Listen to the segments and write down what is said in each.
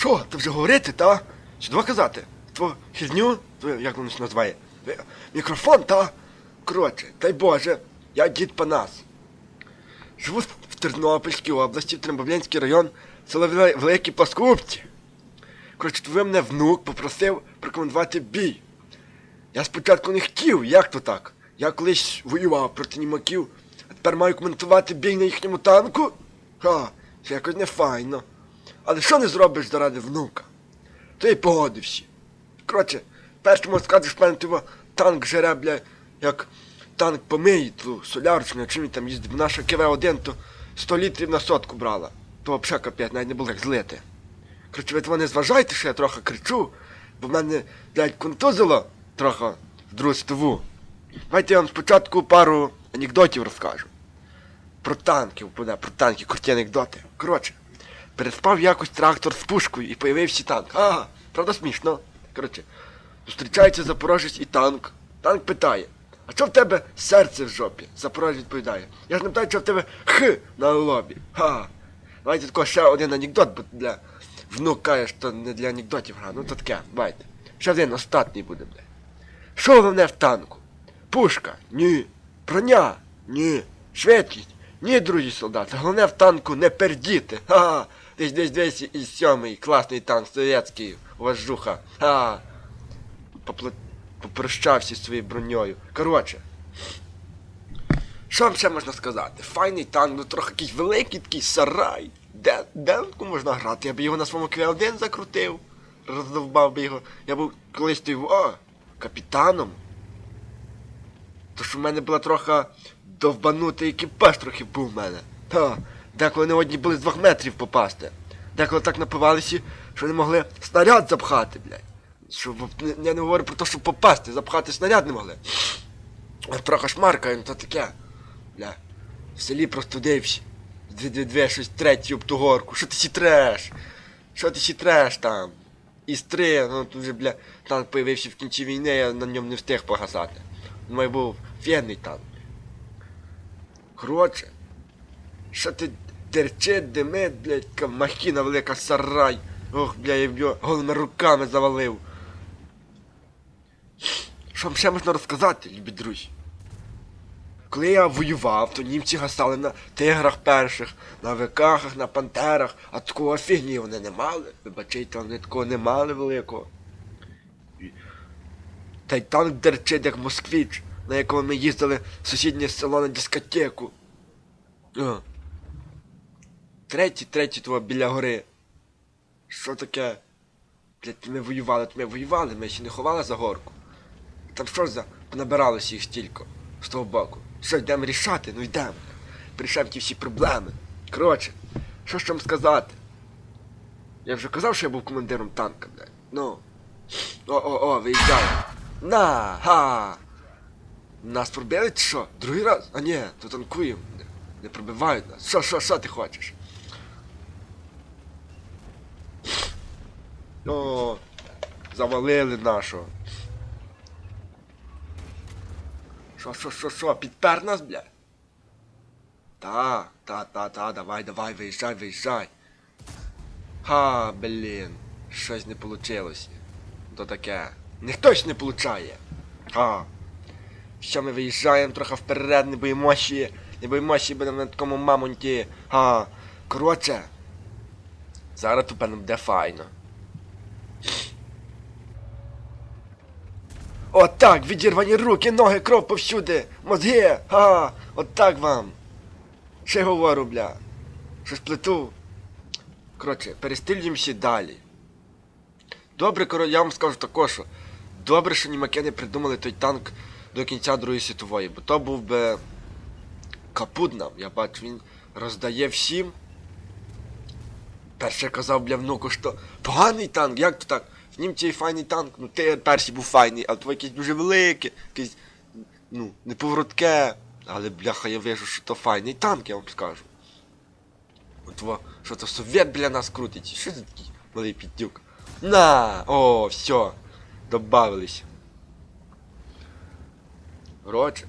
Що, ти вже говорити, та? Що два казати? Твою хізню? Твою, як воно називає? Мікрофон, та? Коротше, дай Боже, я дід Панас. Живу в Тернопільській області, в Трембовлянський район, село Великі Пласкупці. Коротше, ви мене внук попросив прокоментувати бій. Я спочатку не хотів, як то так? Я колись воював проти німаків, а тепер маю коментувати бій на їхньому танку? Ха, це якось не файно. Але що не зробиш заради внука? То й погодився. Коротше, першому скажеш, певно, ти танк жере, як танк помиє, ту солярочну, чим він там їздив. Наша КВ-1 то 100 літрів на сотку брала. То взагалі капець, навіть не було як злити. Коротше, ви не зважайте, що я трохи кричу, бо в мене, блядь, контузило трохи в другу. Давайте я вам спочатку пару анекдотів розкажу. Про буде, про танки, круті анекдоти. Коротше, переспав якось трактор з пушкою і появився танк. Ага, правда смішно. Коротше, зустрічається Запорожець і танк. Танк питає, а що в тебе серце в жопі? Запорожець відповідає. Я ж не питаю, що в тебе х на лобі. Ха. Давайте тако ще один анекдот, бо для внука, то не для анекдотів гра. Ну то таке, давайте. Ще один остатній буде, бля. Що головне в танку? Пушка? Ні. Броня? Ні. Швидкість? Ні, друзі солдати. Головне в танку не пердіти. Ха-ха. 1207 класний танк совєтський, вожуха. А, попл... Попрощався зі своєю броньою. Коротше. Що вам ще можна сказати? Файний танк, ну трохи якийсь великий такий сарай. Де Денку можна грати? Я б його на своєму Q1 закрутив, роздовбав би його. Я був колись той о, капітаном. Тож у мене була трохи довбанутий екіпаж трохи був у мене. Ха деколи не одні були з двох метрів попасти. Деколи так напивалися, що не могли снаряд запхати, блядь. Що, я не говорю про те, щоб попасти, запхати снаряд не могли. От Трохи шмарка, ну то таке. Бля. В селі просто дився. Дві-дві-дві, щось третє об ту горку. Що ти сі треш? Що ти сі треш там? Із три, ну тут вже, бля, танк появився в кінці війни, я на ньому не встиг погасати. Мене був фенний танк. Коротше. Що ти терчить, димить, блядь, махіна велика сарай. Ох, бля, я його голими руками завалив. Що вам ще можна розказати, любі друзі? Коли я воював, то німці гасали на тиграх перших, на викахах, на пантерах, а такого фігні вони не мали. Вибачайте, вони такого не мали великого. Та й танк дерчить, як москвіч, на якому ми їздили в сусіднє село на дискотеку. Третій, третій того біля гори. Що таке? Блядь, ми воювали, то ми воювали, ми ще не ховали за горку. Там що за понабиралося їх стільки з того боку. Що йдемо рішати? Ну йдемо. Порішаємо ті всі проблеми. Коротше, що ж вам сказати? Я вже казав, що я був командиром танка, блядь. Ну. О-о-о, виїжджай. На, га. Нас пробили чи що? Другий раз? А ні, то танкуємо. Не пробивають нас. Що, що, що ти хочеш? О, завалили нашого. Що, що, що, що, підпер нас, бля? Та, та, та, та, давай, давай, виїжджай, виїжджай. Ха, блін, щось не получилось. То таке. Ніхто ж не получає. Ха. Що ми виїжджаємо трохи вперед, не боїмося, не боїмося, будемо на такому мамонті. Ха. Коротше. Зараз тут певно буде файно. Отак, відірвані руки, ноги, кров повсюди, мозги, га, отак вам. Ще говорю, бля. Щось плету. Коротше, перестрілюємося далі. Добре, коро, я вам скажу також, що добре, що німаки не придумали той танк до кінця Другої світової, бо то був би капут нам. Я бачу, він роздає всім. Перше казав, бля, внуку, що поганий танк, як то так? Німці файний танк, ну ти перший був файний, а твій якийсь дуже великий, якийсь, ну, неповоротке. Але бляха, я вижу, що то файний танк, я вам скажу. Отво, що то совєт біля нас крутить. Що це такий малий піддюк? На! О, все. Добавились. Коротше.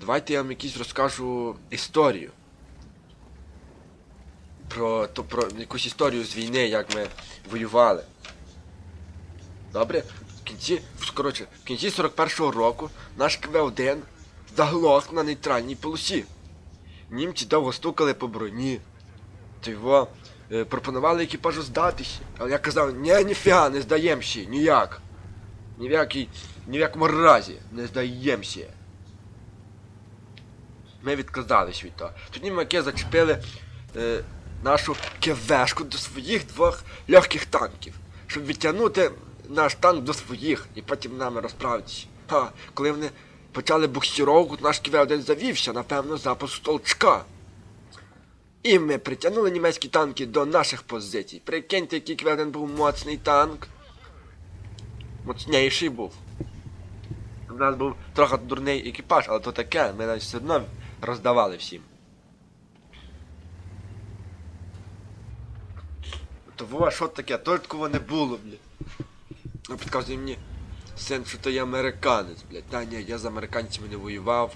Давайте я вам якісь розкажу історію. Про, то, про якусь історію з війни, як ми воювали. Добре? В кінці, коротше, в кінці 41-го року наш КВ-1 заглох на нейтральній полосі. Німці довго стукали по броні. Його е, пропонували екіпажу здатися. Але я казав, ні, ніфіга, не здаємося, ніяк. Ні в якій, ні в якому разі не здаємося. Ми відказались від того. Тоді маки зачепили е, нашу кевешку до своїх двох легких танків, щоб відтягнути наш танк до своїх і потім нами розправитися. Ха, коли вони почали буксировку, то наш ківе один завівся, напевно, запуск толчка. І ми притягнули німецькі танки до наших позицій. Прикиньте, який ківе один був моцний танк. Моцніший був. У нас був трохи дурний екіпаж, але то таке, ми навіть все одно роздавали всім. Того, а що таке? То не було, блядь. Ну, підказує мені син, що то я американець, блядь. Та ні, я з американцями не воював.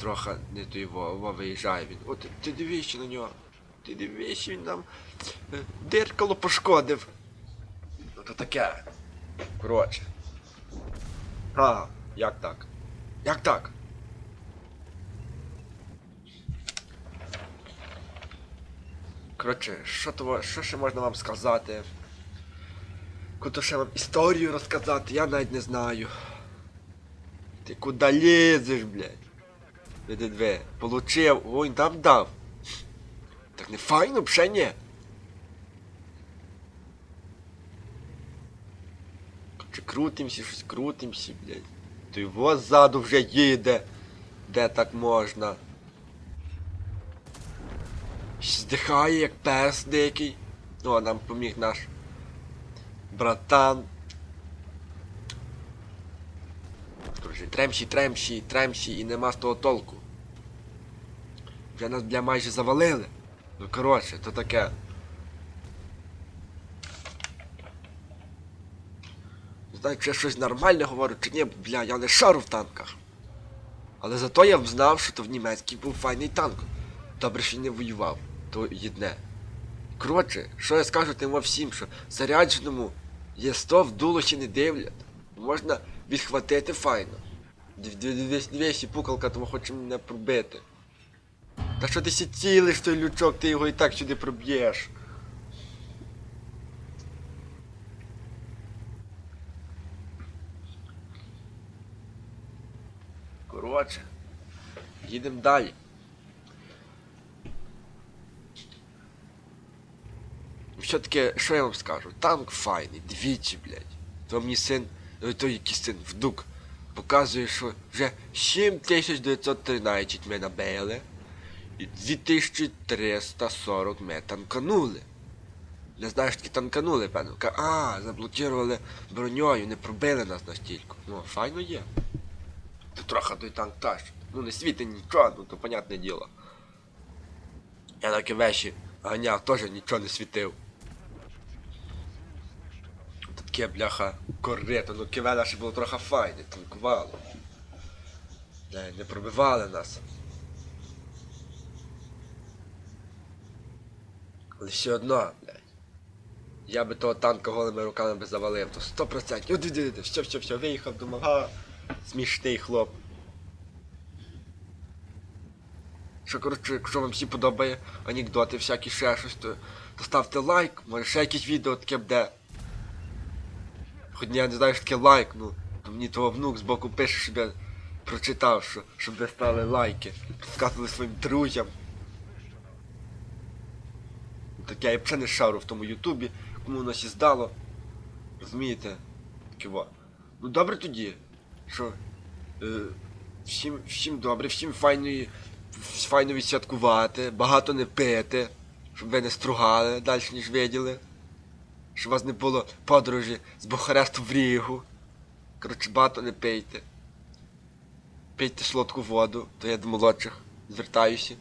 Трохи не то його, о, виїжджає він. О, ти, дивись на нього. Ти дивись, він нам е, диркало пошкодив. Ну то таке. Коротше. А, як так? Як так? Коротше, що того, що ще можна вам сказати? Куди ще вам історію розказати, я навіть не знаю. Ти куди лізеш, блядь? Диви, диви, получив, ой, дам дав. Так не файно, б ні. Короче, крутимся, щось крутимся, блядь. То його ззаду вже їде. Де так можна? Здихає, як пес дикий. О, нам поміг наш братан. Короче, тремші, тремші, тремші і нема з того толку. Вже нас, бля, майже завалили. Ну коротше, то таке. Не знаю, чи я щось нормальне говорю, чи ні, бля, я не шару в танках. Але зато я б знав, що то в німецький був файний танк. Добре, що не воював, то єдне. Коротше, що я скажу тим всім, що зарядженому є 100 в дуло ще не дивлять. Можна відхватити файно. Дивись, пукалка, тому хоче мене пробити. Та що ти сі цілиш той лючок, ти його і так сюди проб'єш. Коротше, їдемо далі. Таке, що я вам скажу? Танк файний, двічі, блядь. То мені син, ой, той який син, вдук, показує, що вже 7913 ми набили. І 2340 ми танканули. Не знаю, що таки танканули, певно. А, заблокували броньою, не пробили нас настільки. Ну, файно є. То трохи той танк тащить. Ну не світить нічого, ну то понятне діло. Я на кивеші ганяв, теж нічого не світив. Таке, бляха, корито, ну киве наше було трохи файне, танкувало. Не, не пробивали нас. Але все одно, блядь. Я би того танка голими руками би завалив, то 100%. О, диви, диви, все, все, все, виїхав, думав, га, смішний хлоп. Що, коротше, якщо вам всі подобає анекдоти, всякі ще щось, то, то ставте лайк, може ще якесь відео таке буде. Хоч я не знаю, що таке лайк, ну, мені того внук збоку пише, щоб я прочитав, що, щоб ви ставили лайки, підказували своїм друзям. Так я і взагалі не шару в тому Ютубі, кому воно сі здало. Розумієте? Ківо. Ну добре тоді. Що? Е, всім, всім добре, всім файної, файно відсвяткувати, багато не пити, щоб ви не стругали далі, ніж виділи. Щоб у вас не було подорожі з Бухаресту в Рігу. Коротше, багато не пийте. Пийте солодку воду, то я до молодших звертаюся.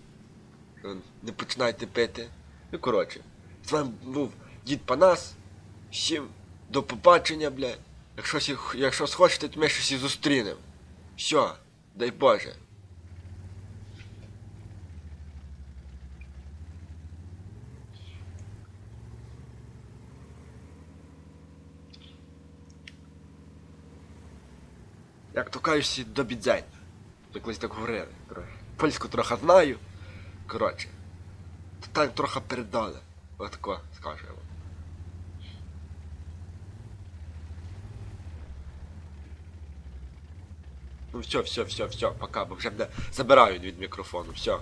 Не починайте пити. Ну, коротше, з вами був дід Панас. Всім до побачення, блядь. Якщо, якщо схочете, то ми щось і зустрінемо. Все, дай Боже. Як то всі до бідзень. Ми колись так говорили. Польську трохи знаю. Коротше. Так трохи передали. Отако вам. Ну все, все, все, все, пока, бо вже мене забирають від мікрофону, все.